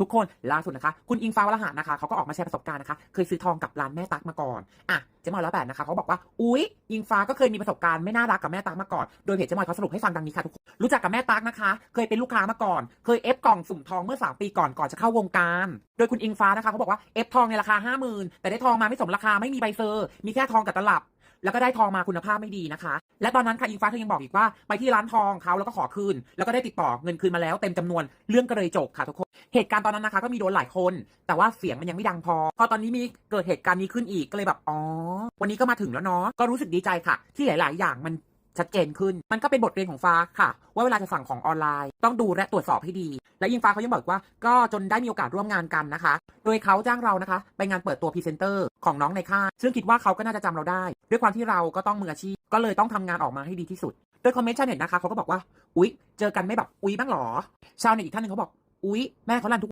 ทุกคนล่าสุดนะคะ คุณอิงฟ้าวรหะนะคะเขาก็ออกมาแชร์ประสบการณ์นะคะ เคยซื้อทองกับร้านแม่ตั๊กมาก่อนอะเจ๊มอยแล้วแบบนะคะเขาบอกว่าอุ๊ยอิงฟ้าก็เคยมีประสบการณ์ไม่น่ารักกับแม่ตั๊กมาก่อนโดยเพจเจ๊มอยเขาสรุปให้ฟังดังนี้ค่ะทุกคนรู้จักกับแม่ตั๊กนะคะ เคยเป็นลูกค้ามาก่อน เคยเอฟกล่องสุ่มทองเมื่อ 3 ปีก่อนก่อนจะเข้าวงการ โดยคุณอิงฟ้านะคะเขาบอกว่าเอฟทองในราคา 5 0,000 แต่ได้ทองมาไม่สมราคาไม่มีใบเซอร์ มีแค่ทองกับตลับแล้วก็ได้ทองมาคุณภาพไม่ดีนะคะ และตอนนั้นค่ะอิงฟ้าเธอยังบอกอีกว่าไปที่ร้านทองเขาแล้วก็ขอคืน แล้วก็ได้ติดต่อเงินคืนมาแล้วเต็มจำนวนเรื่องก็เลยจบค่ะทุกคน เหตุการณ์ตอนนั้นนะคะ ก็มีโดนหลายคน แต่ว่าเสียงมันยังไม่ดังพอ พอตอนนี้มีเกิดเหตุการณ์นี้ขึ้นอีกก็เลยแบบอ๋อวันนี้ก็มาถึงแล้วเนาะก็รู้สึกดีใจค่ะ ที่หลาย ๆ อย่างมันชัดเจนขึ้น มันก็เป็นบทเรียนของฟ้าค่ะ ว่าเวลาจะสั่งของออนไลน์ ต้องดูและตรวจสอบให้ดี และยิงฟ้าเขายังบอกว่า ก็จนได้มีโอกาสร่วมงานกันนะคะ โดยเขาจ้างเรานะคะ ไปงานเปิดตัวพรีเซนเตอร์ของน้องในค่ายซึ่งคิดว่าเขาก็น่าจะจำเราได้ ด้วยความที่เราก็ต้องมืออาชีพ ก็เลยต้องทำงานออกมาให้ดีที่สุด โดยคอมเมนต์ชาวเน็ตนะคะเขาก็บอกว่า อุ๊ย เจอกันไม่แบบ อุ๊ยบ้างหรอ ชาวเน็ตอีกท่านหนึ่งเขาบอก อุ๊ย แม่เขาลั่นทุก